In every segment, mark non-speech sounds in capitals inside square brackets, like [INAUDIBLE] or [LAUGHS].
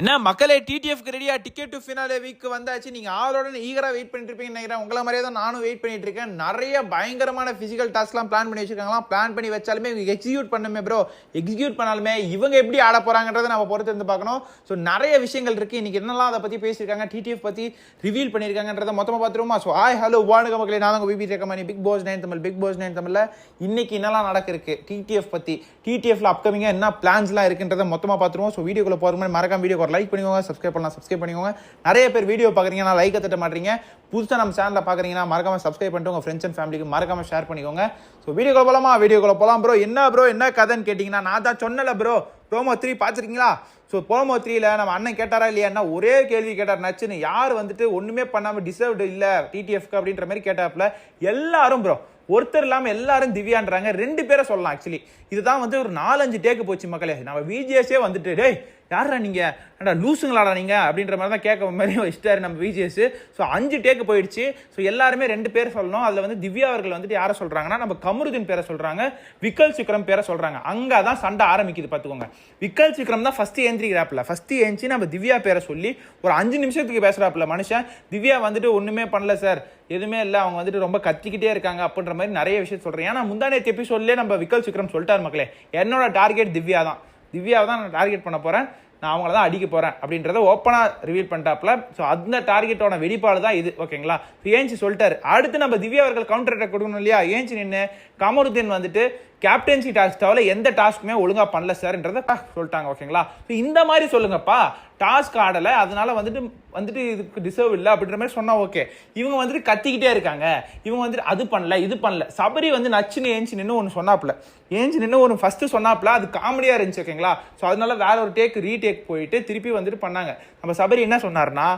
என்ன மக்களே டிடிஎஃப்க்கு ரெடியாக டிக்கெட் டு ஃபினாலே வீக் வந்தாச்சு. நீங்கள் ஆளோட ஈகராக வெயிட் பண்ணிட்டு இருப்பீங்கன்னு நினைக்கிறேன். உங்களை மாதிரியே தான் நானும் வெயிட் பண்ணிட்டு இருக்கேன். நிறைய பயங்கரமான ஃபிசிக்கல் டாஸ்க்லாம் பிளான் பண்ணி வச்சிருக்காங்களாம். பிளான் பண்ணி வச்சாலுமே இவங்க எக்ஸிக்யூட் பண்ணுமே ப்ரோ எக்ஸிக்யூட் பண்ணாலுமே இவங்க எப்படி ஆட போகிறாங்கன்றதை நம்ம பொறுத்து இருந்து பார்க்கணும். ஸோ நிறைய விஷயங்கள் இருக்குது இன்றைக்கி என்னெல்லாம் அதை பற்றி பேசியிருக்காங்க டிடிஎஃப் பற்றி ரிவீல் பண்ணியிருக்காங்கன்றத மொத்தமாக பார்த்துருவோமா? ஸோ ஆய் ஹலோ வானுங்க மக்களே. நான் உங்கள் BB ரெக்கமணி Bigg Boss nine Tamil Bigg Boss nine தமிழில் இன்றைக்கி என்னெல்லாம் நடக்கு டிடிஎஃப் பற்றி டிடிஎஃப்ல அப்கமிங்காக என்ன பிளான்ஸ்லாம் இருக்குன்றத மொத்தமாக பார்த்துருவோம். ஸோ வீடியோக்குள்ளே போகிற மாதிரி மறக்காம வீடியோ ஒரு லைக் பண்ணிக்கோங்க சப்ஸ்கிரைப் பண்ணலாம் சப்ஸ்கிரைப் பண்ணிக்கோங்க. நிறைய பேர் வீடியோ பார்க்குறீங்கன்னா லைக்கை லைக் தட்ட மாட்டீங்க. புதுசாக நம்ம சேனலில் பார்க்குறீங்கன்னா மறக்காம சப்ஸ்கிரைப் பண்ணிட்டு உங்கள் ஃப்ரெண்ட்ஸ் அண்ட் ஃபேமிலிக்கு மறக்காம ஷேர் பண்ணிக்கோங்க. ஸோ வீடியோக்குள்ள போகலாமா வீடியோக்குள்ள போகலாம் ப்ரோ என்ன ப்ரோ என்ன கதைன்னு கேட்டிங்கன்னா நான் தான் சொன்னல ப்ரோ ப்ரோமோ த்ரீ பார்த்துருக்கீங்களா? ஸோ ப்ரோமோ த்ரீல நம்ம அண்ணன் கேட்டாரா இல்லையா? ஒரே கேள்வி கேட்டார். நச்சுன்னு யார் வந்துட்டு ஒன்றுமே பண்ணாமல் டிசர்வ்டு இல்லை டிடிஎஃப்க்கு அப்படின்ற மாதிரி கேட்டாப்புல. எல்லாரும் ப்ரோ ஒருத்தர் இல்லாமல் எல்லாரும் திவ்யான்றாங்க. ரெண்டு பேரை சொல்லலாம் ஆக்சுவலி இதுதான் வந்து ஒரு நாலஞ்சு டேக்கு போச்சு மக்களே. நம்ம விஜிஎஸே வந்துட்டு டேய் யாரா நீங்க? ஏன்டா லூசுங்களாடா நீங்கள் அப்படின்ற மாதிரி தான் கேட்க மாதிரி [LAUGHS] வச்சிட்டாரு நம்ம விஜிஎஸ் ஸோ அஞ்சு டேக்கு போயிடுச்சு. ஸோ எல்லாருமே ரெண்டு பேர் சொல்லணும். அதில் வந்து திவ்யா அவர்கள் வந்துட்டு யாரை சொல்கிறாங்கன்னா நம்ம கமருதீன் பேரை சொல்கிறாங்க விக்கல் சிக்ரம் பேரை சொல்கிறாங்க அங்கே தான் சண்டை ஆரம்பிக்குது பார்த்துக்கோங்க விக்கல் சிக்ரம் தான் ஃபஸ்ட்டு ஏந்திரிக்கிறாப்பில். ஃபஸ்ட்டு ஏஞ்சி நம்ம திவ்யா பேரை சொல்லி ஒரு அஞ்சு நிமிஷத்துக்கு பேசுகிறாப்பில் மனுஷன். திவ்யா வந்துட்டு ஒன்றுமே பண்ணல சார். எதுவுமே இல்லை. அவங்க வந்துட்டு ரொம்ப கத்திக்கிட்டே இருக்காங்க அப்படின்ற மாதிரி நிறைய விஷயம் சொல்கிறேன் ஏன்னா முந்தானே எபிசோட்லேயே நம்ம விக்கல் சிக்ரம் சொல்லிட்டார் மக்களே. என்னோட டார்கெட் திவ்யா தான். திவ்யாவை தான் நான் டார்கெட் பண்ண போகிறேன் நான் அவங்கள தான் அடிக்க போகிறேன் அப்படின்றத ஓப்பனாக ரிவீல் பண்ணிட்டாப்ல ஸோ அந்த டார்கெட்டோட வெளிப்பாடு தான் இது. ஓகேங்களா ஏஞ்சி சொல்லிட்டாரு. அடுத்து நம்ம திவ்யா அவர்கள் கவுண்டர் அட்டாக் கொடுக்கணும் இல்லையா? ஏஞ்சி நின்று கமருதீன் வந்துட்டு கேப்டன்சி டாஸ்க் தவிர எந்த டாஸ்க்குமே ஒழுங்காக பண்ணல சார்ன்றத சொல்லிட்டாங்க ஓகேங்களா? ஸோ இந்த மாதிரி சொல்லுங்கப்பா. டாஸ்க் ஆடலை அதனால வந்துட்டு வந்துட்டு இதுக்கு டிசர்வ் இல்லை அப்படின்ற மாதிரி சொன்னால் ஓகே இவங்க வந்துட்டு கத்திக்கிட்டே இருக்காங்க. இவங்க வந்துட்டு அது பண்ணல இது பண்ணல. சபரி வந்து நச்சுன்னு ஏஞ்சி நின்று ஒன்று சொன்னாப்புல. ஏஞ்சி நின்று ஒன்று ஃபஸ்ட்டு சொன்னாப்புல அது காமெடியாக இருந்துச்சு ஓகேங்களா? ஸோ அதனால வேற ஒரு டேக் ரீடேக் போயிட்டு திருப்பி வந்துட்டு பண்ணாங்க. நம்ம சபரி என்ன சொன்னார்னா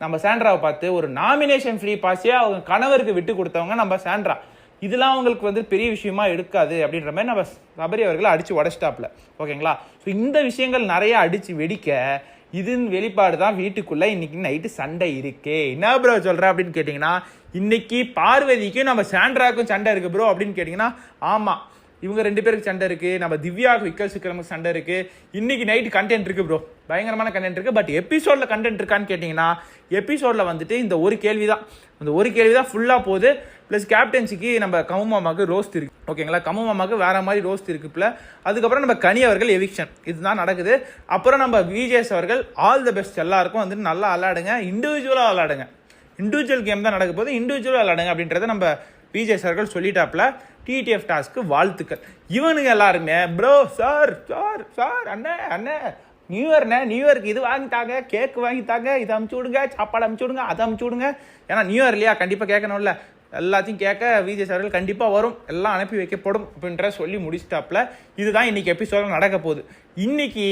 நம்ம சாண்ட்ராவை பார்த்து ஒரு நாமினேஷன் ஃப்ரீ பாஸே அவங்க கணவருக்கு விட்டு கொடுத்தவங்க நம்ம சாண்ட்ரா. இதெல்லாம் அவங்களுக்கு வந்து பெரிய விஷயமா எடுக்காது அப்படின்ற மாதிரி நம்ம சபரி அவர்களை அடித்து உடச்சிட்டாப்ல ஓகேங்களா? ஸோ இந்த விஷயங்கள் நிறையா அடித்து வெடிக்க இதன் வெளிப்பாடு தான் வீட்டுக்குள்ளே இன்னைக்கு நைட்டு சண்டை இருக்கே. என்ன ப்ரோ சொல்கிறேன் அப்படின்னு கேட்டிங்கன்னா இன்னைக்கு பார்வதிக்கும் நம்ம சாண்ட்ராக்கும் சண்டை இருக்குது ப்ரோ அப்படின்னு கேட்டிங்கன்னா ஆமாம் இவங்க ரெண்டு பேருக்கு சண்டை இருக்கு. நம்ம திவ்யாவுக்கு விக்கல் சிக்கிரமுக்கு சண்டை இருக்கு. இன்னைக்கு நைட் கண்டென்ட் இருக்கு ப்ரோ பயங்கரமான கண்டென்ட் இருக்கு. பட் எபிசோட்ல கண்டென்ட் இருக்கான்னு கேட்டிங்கன்னா எபிசோட்ல வந்துட்டு இந்த ஒரு கேள்வி தான் அந்த ஒரு கேள்வி தான் ஃபுல்லாக போகுது. ப்ளஸ் கேப்டன்சிக்கு நம்ம கமு மாமாவுக்கு ரோஸ்ட் இருக்கு. ஓகேங்களா கமு மாமாவுக்கு வேற மாதிரி ரோஸ்ட் இருக்குப்ல அதுக்கப்புறம் நம்ம கனி அவர்கள் எவிக்ஷன் இதுதான் நடக்குது. அப்புறம் நம்ம விஜேஸ் அவர்கள் ஆல் த பெஸ்ட் எல்லாருக்கும் வந்துட்டு நல்லா விளாடுங்க இண்டிவிஜுவலாக விளாடுங்க இண்டிவிஜுவல் கேம் தான் நடக்க போது இண்டிவிஜுவலாக விளாடுங்க அப்படின்றத நம்ம பிஜே சார்கள் சொல்லிட்டாப்ல டிடிஎஃப் டாஸ்க்கு வாழ்த்துக்கள். இவனுங்க எல்லாருமே ப்ரோ சார் சார் சார் அண்ணே அண்ணே நியூ இயர்ண்ணே நியூ இயர்க்கு இது வாங்கிட்டாங்க கேக் வாங்கிட்டாங்க இதை அமுச்சு விடுங்க சாப்பாடு அமுச்சு விடுங்க அதை அமுச்சு விடுங்க. ஏன்னா நியூ இயர் இல்லையா? கண்டிப்பாக கேட்கணும்ல. எல்லாத்தையும் கேட்க விஜய் சார்கள் கண்டிப்பாக வரும். எல்லாம் அனுப்பி வைக்கப்படும் அப்படின்ற சொல்லி முடிச்சிட்டாப்புல இதுதான் இன்னைக்கு எபிசோட நடக்க போகுது. இன்னைக்கு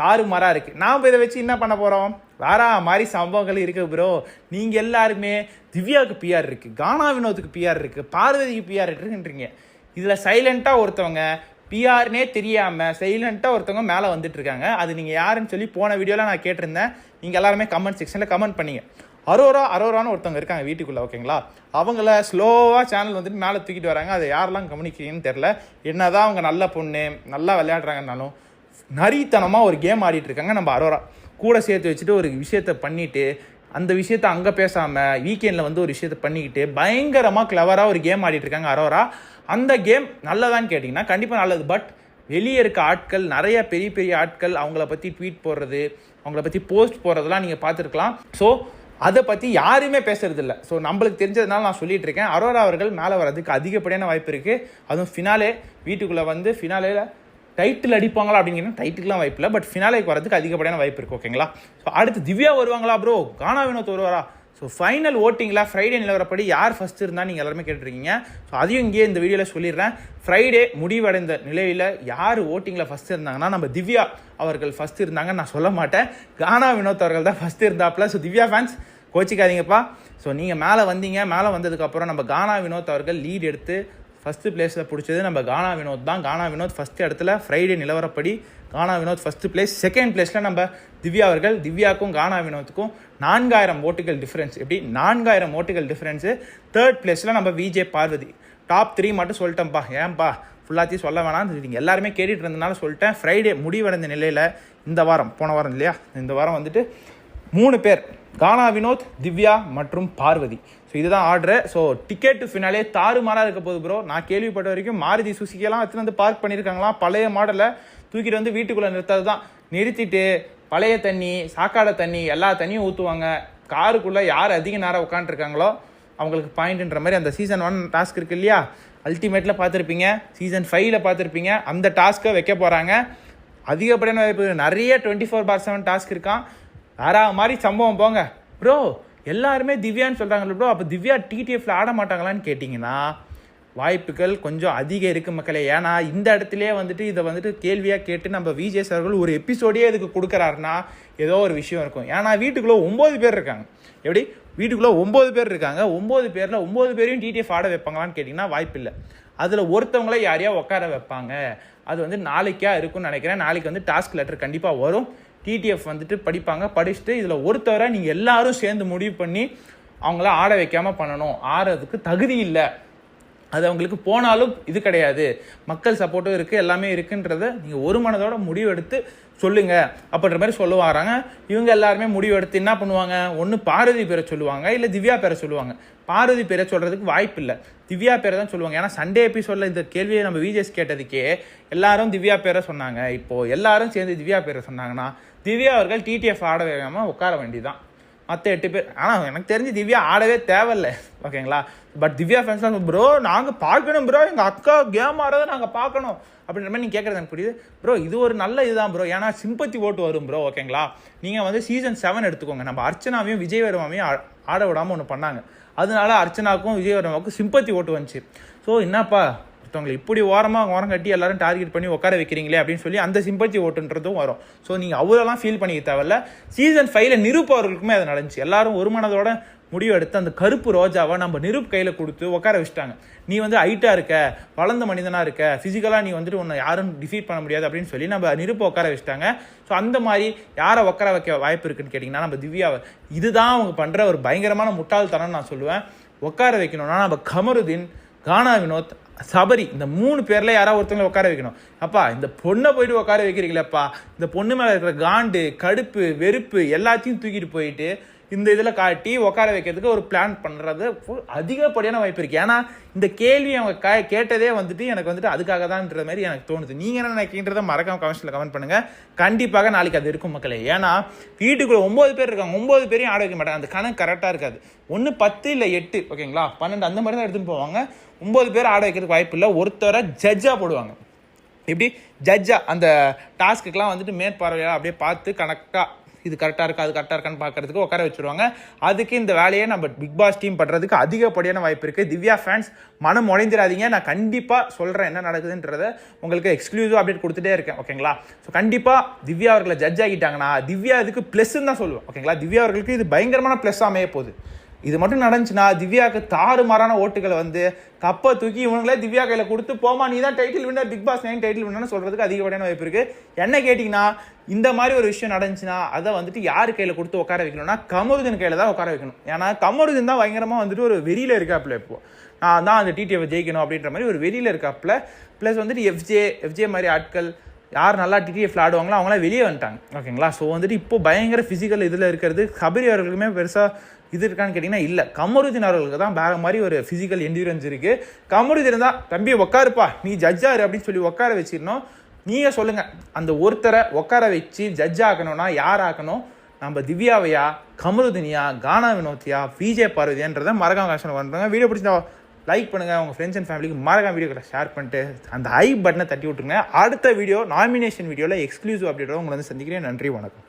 தாறுமாறாக இருக்கு. நாம் இதை வச்சு என்ன பண்ண போகிறோம் வேற மாதிரி சம்பவங்கள் இருக்கு ப்ரோ நீங்க எல்லாருமே திவ்யாவுக்கு பிஆர் இருக்கு. கானா வினோத்துக்கு பிஆர் இருக்கு. பார்வதிக்கு பிஆர் இருக்குன்றீங்க. இதில் சைலண்ட்டாக ஒருத்தவங்க பிஆர்னே தெரியாமல் சைலண்ட்டாக ஒருத்தவங்க மேலே வந்துட்டு இருக்காங்க. அது நீங்கள் யாருன்னு சொல்லி போன வீடியோவில் நான் கேட்டிருந்தேன். நீங்கள் எல்லாருமே கமெண்ட் செக்ஷனில் கமெண்ட் பண்ணீங்க. அரோரா அரோரான்னு ஒருத்தவங்க இருக்காங்க வீட்டுக்குள்ள ஓகேங்களா? அவங்கள ஸ்லோவாக சேனல் வந்துட்டு மேலே தூக்கிட்டு வராங்க. அதை யாரெல்லாம் கவனிக்கிறீங்கன்னு தெரில என்ன தான் அவங்க நல்ல பொண்ணு நல்லா விளையாடுறாங்கன்னாலும் நரித்தனமாக ஒரு கேம் ஆடிட்டு இருக்காங்க நம்ம அரோரா. கூட சேர்த்து வச்சுட்டு ஒரு விஷயத்த பண்ணிவிட்டு அந்த விஷயத்த அங்கே பேசாமல் வீக்கெண்டில் வந்து ஒரு விஷயத்த பண்ணிக்கிட்டு பயங்கரமாக கிளவராக ஒரு கேம் ஆடிட்டு இருக்காங்க அரோரா. அந்த கேம் நல்லதான்னு கேட்டிங்கன்னா கண்டிப்பாக நல்லது. பட் வெளியே இருக்க ஆட்கள் நிறைய பெரிய பெரிய ஆட்கள் அவங்கள பற்றி ட்வீட் போடுறது அவங்கள பற்றி போஸ்ட் போடுறதெல்லாம் நீங்கள் பார்த்துருக்கலாம். ஸோ அதை பற்றி யாருமே பேசுறது இல்லை ஸோ நம்மளுக்கு தெரிஞ்சதுனால நான் சொல்லிட்டு இருக்கேன். அரோரா அவர்கள் மேலே வர்றதுக்கு அதிகப்படியான வாய்ப்பு இருக்குது அதுவும் ஃபினாலே வீட்டுக்குள்ளே வந்து ஃபினாலேல டைட்டில் அடிப்பாங்களா அப்படிங்கன்னா டைட்டுக்குலாம் வாய்ப்பு இல்லை. பட் ஃபினாலேக்கு வரதுக்கு அதிகப்படியான வாய்ப்பு இருக்குது ஓகேங்களா ஸோ அடுத்து திவ்யா வருவாங்களா ப்ரோ கானா வினோத் வருவாரா? ஸோ ஃபைனல் ஓட்டிங்கில் ஃப்ரைடே நிலவரப்படி யார் ஃபஸ்ட் இருந்தால் நீங்கள் எல்லாருமே கேட்டிருக்கீங்க. ஸோ அதையும் இங்கேயே இந்த வீடியோவில் சொல்லிடுறேன். ஃப்ரைடே முடிவடைந்த நிலையில் யார் ஓட்டிங்கில் ஃபஸ்ட் இருந்தாங்கன்னா நம்ம திவ்யா அவர்கள் ஃபஸ்ட் இருந்தாங்கன்னு நான் சொல்ல மாட்டேன். கானா வினோத் அவர்கள் தான் ஃபஸ்ட் இருந்தாப்புல. ஸோ திவ்யா ஃபேன்ஸ் கோச்சிக்காதீங்கப்பா. ஸோ நீங்கள் மேலே வந்தீங்க. மேலே வந்ததுக்கப்புறம் நம்ம கானா வினோத் அவர்கள் லீட் எடுத்து ஃபஸ்ட்டு பிளேஸில் பிடிச்சது நம்ம கானா வினோத் தான். கானா வினோத் ஃபஸ்ட் இடத்துல ஃப்ரைடே நிலவரப்படி Gana Vinoth first place second பிளேஸில் நம்ம திவ்யா அவர்கள் திவ்யாக்கும் கானா வினோத்துக்கும் நான்காயிரம் ஓட்டுகள் டிஃப்ரென்ஸ் எப்படி? நான்காயிரம் ஓட்டுகள் டிஃப்ரென்ஸு தேர்ட் பிளேஸில் நம்ம விஜே பார்வதி. டாப் த்ரீ மட்டும் சொல்லிட்டேன்ப்பா ஏன்பா? ஃபுல்லாத்தையும் சொல்ல வேணாம் நீங்கள் எல்லாருமே கேட்டுட்டு இருந்தனால சொல்லிட்டேன். ஃப்ரைடே முடிவடைந்த நிலையில் இந்த வாரம் போன வாரம் இல்லையா? இந்த வாரம் வந்துட்டு மூணு பேர் கானா வினோத் திவ்யா மற்றும் பார்வதி. இதுதான் ஆர்டரு ஸோ டிக்கெட் ஃபினாலே தாறுமாறாக இருக்க போகுது ப்ரோ நான் கேள்விப்பட்ட வரைக்கும் மாருதி சுசுக்கியெல்லாம் எடுத்துட்டு வந்து பார்க் பண்ணியிருக்காங்களாம். பழைய மாடலை தூக்கிட்டு வந்து வீட்டுக்குள்ளே நிறுத்தது தான் நிறுத்திட்டு பழைய தண்ணி சாக்காடை தண்ணி எல்லா தண்ணியும் ஊற்றுவாங்க காருக்குள்ளே யார் அதிக நேரம் உட்காந்துருக்காங்களோ அவங்களுக்கு பாயிண்ட்ன்ற மாதிரி அந்த சீசன் ஒன் டாஸ்க் இருக்குது இல்லையா? அல்டிமேட்டில் பார்த்துருப்பீங்க. சீசன் ஃபைவ்ல பார்த்துருப்பீங்க. அந்த டாஸ்க்கை வைக்க போகிறாங்க அதிகப்படியான வாய்ப்பு நிறைய twenty four by seven task இருக்கான் வேற மாதிரி சம்பவம். போங்க. ப்ரோ எல்லாருமே திவ்யான்னு சொல்கிறாங்கல்ல ப்ரோ அப்போ திவ்யா டிடிஎஃப்ல ஆட மாட்டாங்களான்னு கேட்டிங்கன்னா வாய்ப்புகள் கொஞ்சம் அதிகம் இருக்கு மக்களே. ஏன்னா இந்த இடத்துலயே வந்துட்டு இதை வந்துட்டு கேள்வியாக கேட்டு நம்ம விஜய் சார்கள் ஒரு எபிசோடே இதுக்கு கொடுக்குறாருன்னா ஏதோ ஒரு விஷயம் இருக்கும். ஏன்னா வீட்டுக்குள்ளே ஒம்பது பேர் இருக்காங்க. எப்படி? வீட்டுக்குள்ளே ஒம்பது பேர் இருக்காங்க. ஒம்பது பேரில் ஒம்பது பேரையும் டிடிஎஃப் ஆட வைப்பாங்களான்னு கேட்டிங்கன்னா வாய்ப்பு இல்லை. அதில் ஒருத்தவங்கள யாரையா உட்கார வைப்பாங்க? அது வந்து நாளைக்கா இருக்கும்னு நினைக்கிறேன். நாளைக்கு வந்து டாஸ்க் லெட்டர் கண்டிப்பாக வரும். டிடிஎஃப் வந்துட்டு படிப்பாங்க. படிச்சுட்டு இதில் ஒருத்தவரை நீங்கள் எல்லாரும் சேர்ந்து முடிவு பண்ணி அவங்கள ஆட வைக்காமல் பண்ணணும். ஆடுறதுக்கு தகுதி இல்லை. அது அவங்களுக்கு போனாலும் இது கிடையாது. மக்கள் சப்போர்ட்டும் இருக்குது எல்லாமே இருக்குன்றத நீங்கள் ஒரு மனதோட முடிவு எடுத்து சொல்லுங்க அப்படின்ற மாதிரி சொல்ல வராங்க இவங்க எல்லாருமே முடிவு எடுத்து என்ன பண்ணுவாங்க? ஒன்று பார்வதி பேரை சொல்லுவாங்க இல்லை திவ்யா பேரை சொல்லுவாங்க. பார்வதி பேரை சொல்கிறதுக்கு வாய்ப்பு இல்லை. திவ்யா பேரை தான் சொல்லுவாங்க. ஏன்னா சண்டே எபிசோடில் இந்த கேள்வியை நம்ம விஜேஸ் கேட்டதுக்கே எல்லாரும் திவ்யா பேரை சொன்னாங்க. இப்போது எல்லாரும் சேர்ந்து திவ்யா பேரை சொன்னாங்கன்னா திவ்யா அவர்கள் டிடிஎஃப் ஆட வைக்காமல் உட்கார வேண்டியதான் மற்ற எட்டு பேர் ஆனால் எனக்கு தெரிஞ்சு திவ்யா ஆடவே தேவையில்லை. ஓகேங்களா? பட் திவ்யா ஃபேன்ஸ்லாம் ப்ரோ நாங்கள் பார்க்கணும் ப்ரோ எங்கள் அக்கா கேம் ஆடுறதை நாங்கள் பார்க்கணும். அப்படின்ற மாதிரி நீங்கள் கேட்குறது எனக்கு புரியுது. ப்ரோ இது ஒரு நல்ல இதுதான் ப்ரோ ஏன்னா சிம்பத்தி ஓட்டு வரும் ப்ரோ ஓகேங்களா? நீங்கள் வந்து சீசன் செவன் எடுத்துக்கோங்க. நம்ம அர்ச்சனாவையும் விஜய் வருமாவையும் ஆட விடாமல் ஒன்று பண்ணாங்க. அதனால அர்ச்சனாவுக்கும் விஜய் வருமாவுக்கும் சிம்பத்தி ஓட்டு வந்துச்சு. ஸோ என்னப்பா? ஒருத்தவங்களை இப்படி ஓரமாக ஓரம் கட்டி எல்லாரும் டார்கெட் பண்ணி உட்கார வைக்கிறீங்களே அப்படின்னு சொல்லி அந்த சிம்பத்தி ஓட்டுன்றதும் வரும். ஸோ நீங்கள் அவ்வளோலாம் ஃபீல் பண்ணிக்க தேவையில்ல. சீசன் ஃபைவ்ல நிருப் அவர்களுக்குமே அது நடந்துச்சு. எல்லாரும் ஒரு மனதோட முடிவு எடுத்து அந்த கருப்பு ரோஜாவை நம்ம நிருப் கையில் கொடுத்து உட்கார வச்சுட்டாங்க. நீ வந்து ஹைட்டாக இருக்க வளர்ந்த மனிதனாக இருக்க ஃபிசிக்கலாக நீ வந்துட்டு உன்னை யாரும் டிஃபீட் பண்ண முடியாது அப்படின்னு சொல்லி நம்ம நிருப்பை உட்கார வச்சுட்டாங்க. ஸோ அந்த மாதிரி யாரை உட்கார வைக்க வாய்ப்பு இருக்குன்னு கேட்டிங்கன்னா நம்ம திவ்யாவை. இதுதான் அவங்க பண்ணுற ஒரு பயங்கரமான முட்டாள்தனம்னு நான் சொல்லுவேன். உட்கார வைக்கணும்னா நம்ம கமருதீன் கானா வினோத் சபரி இந்த மூணு பேரில் யாராவது ஒருத்தவங்களை உட்கார வைக்கணும். அப்பா இந்த பொண்ணை போயிட்டு உட்கார வைக்கிறீங்களேப்பா. இந்த பொண்ணு மேலே இருக்கிற காண்டு கடுப்பு வெறுப்பு எல்லாத்தையும் தூக்கிட்டு போயிட்டு இந்த இதில் காட்டி உட்கார வைக்கிறதுக்கு ஒரு பிளான் பண்ணுறது அதிகப்படியான வாய்ப்பு இருக்குது ஏன்னா இந்த கேள்வி அவங்க கே கேட்டதே வந்துட்டு எனக்கு வந்துட்டு அதுக்காக தான்ன்ற மாதிரி எனக்கு தோணுது. நீங்கள் என்ன நினைக்கின்றத மறக்காம கமெண்ட்ஸில் கமெண்ட் பண்ணுங்கள் கண்டிப்பாக நாளைக்கு அது இருக்கும் மக்களே. ஏன்னா வீட்டுக்குள்ள ஒம்பது பேர் இருக்காங்க. ஒம்பது பேரையும் ஆட வைக்க மாட்டாங்க. அந்த கணக்கு கரெக்டாக இருக்காது. ஒன்று பத்து இல்லை எட்டு ஓகேங்களா? பன்னெண்டு அந்த மாதிரி தான் எடுத்துகிட்டு போவாங்க. ஒம்பது பேர் ஆட வைக்கிறதுக்கு வாய்ப்பு இல்லை. ஒருத்தரை ஜட்ஜாக போடுவாங்க. எப்படி? ஜட்ஜா அந்த டாஸ்க்குக்கெலாம் வந்துட்டு மேற்பார்வையாக அப்படியே பார்த்து கணக்காக இது கரெக்டாக இருக்கா அது கரெக்டாக இருக்கான்னு பார்க்கறதுக்கு உட்கார வச்சுருவாங்க. அதுக்கு இந்த வேலையை நம்ம பிக் பாஸ் டீம் பண்ணுறதுக்கு அதிகப்படியான வாய்ப்பு இருக்குது திவ்யா ஃபேன்ஸ் மனம் உடைந்திராதீங்க. நான் கண்டிப்பாக சொல்கிறேன் என்ன நடக்குதுன்றத உங்களுக்கு எக்ஸ்க்ளூசிவ் அப்டேட் கொடுத்துட்டே இருக்கேன் ஓகேங்களா ஸோ கண்டிப்பாக திவ்யா அவர்களை ஜட்ஜ் ஆகிட்டாங்கன்னா திவ்யா இதுக்கு ப்ளஸ்ன்னு தான் சொல்லுவேன் ஓகேங்களா திவ்யா அவர்களுக்கு இது பயங்கரமான ப்ளஸ் அமைய போகுது. இது மட்டும் நடந்துச்சுன்னா திவ்யாவுக்கு தாறுமாறான ஓட்டுகளை வந்து கப்பை தூக்கி இவங்களே திவ்யா கையில் கொடுத்து போமா நீ தான் title winner Bigg Boss nine title வின்னர்னு சொல்கிறதுக்கு அதிகப்படியான வாய்ப்பு இருக்குது என்ன கேட்டிங்கன்னா இந்த மாதிரி ஒரு விஷயம் நடந்துச்சுன்னா அதை வந்துட்டு யார் கையில் கொடுத்து உட்கார வைக்கணும்னா கமருதன் கையில் தான் உட்கார வைக்கணும். ஏன்னா கமருதன் தான் பயங்கரமாக வந்துட்டு ஒரு வெறியில் இருக்காப்புல இப்போ. நான் தான் அந்த டிடிஎஃப் ஜெயிக்கணும் அப்படின்ற மாதிரி ஒரு வெறியில் இருக்காப்புல. ப்ளஸ் வந்துட்டு எஃப்ஜே எஃப்ஜே மாதிரி ஆட்கள் யார் நல்லா டிடிஎஃப்ல ஆடுவாங்களோ அவங்களாம் வெளியே வந்துட்டாங்க. ஓகேங்களா? ஸோ வந்துட்டு இப்போ பயங்கர ஃபிசிக்கல் இதில் இருக்கிறது. கபரி அவர்களுக்குமே பெருசாக இது இருக்கான்னு கேட்டிங்கன்னா இல்லை. கமருதீன் அவர்களுக்கு தான் வேறு மாதிரி ஒரு ஃபிசிக்கல் என்டூரன்ஸ் இருக்குது கமருதீன் தான் தம்பி உட்காருப்பா நீ ஜட்ஜாரு அப்படின்னு சொல்லி உட்கார வச்சிடணும். நீங்கள் சொல்லுங்கள் அந்த ஒருத்தரை உட்கார வச்சு ஜட்ஜ் ஆக்கணும்னா யார் ஆக்கணும்? நம்ம திவ்யாவையா கமருதினியா கானா வினோத்தியா விஜய் பார்வதியான்றதை மறக்காம கஷ்டம் பண்ணுறாங்க வீடியோ பிடிச்சா லைக் பண்ணுங்கள் உங்கள் ஃப்ரெண்ட்ஸ் அண்ட் ஃபேமிலிக்கு மறக்காம வீடியோக்களை ஷேர் பண்ணிட்டு அந்த ஐ பட்டனை தட்டி விட்டுருங்க. அடுத்த வீடியோ நாமினேஷன் வீடியோவில் எக்ஸ்க்ளூசிவ் அப்டேட்டோட உங்களை வந்து சந்திக்கிறேன். நன்றி வணக்கம்.